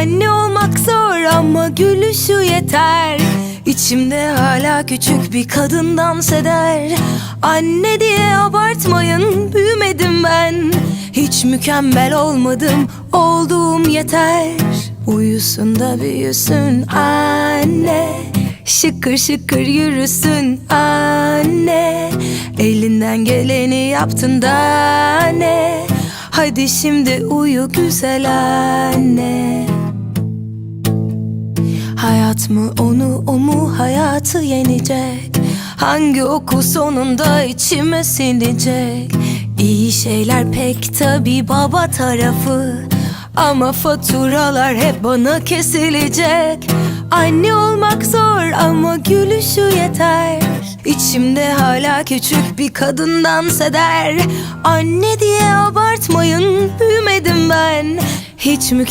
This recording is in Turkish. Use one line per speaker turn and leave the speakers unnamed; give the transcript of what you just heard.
Anne olmak zor ama gülüşü yeter. İçimde hala küçük bir kadın dans Anne diye abartmayın büyümedim ben. Hiç mükemmel olmadım olduğum yeter. Uyusun da büyüsün anne. Şıkır şıkır yürüsün anne. Elinden geleni yaptın da ne? Hadi şimdi uyu güzel anne Hayat mı onu o mu hayatı yenecek? Hangi oku sonunda içime sinecek İyi şeyler pek tabi baba tarafı. Ama faturalar hep bana kesilecek. Anne olmak zor ama gülüşü yeter. İçimde hala küçük bir kadın dans eder Anne diye abartmayın büyümedim ben. Hiç mükemmel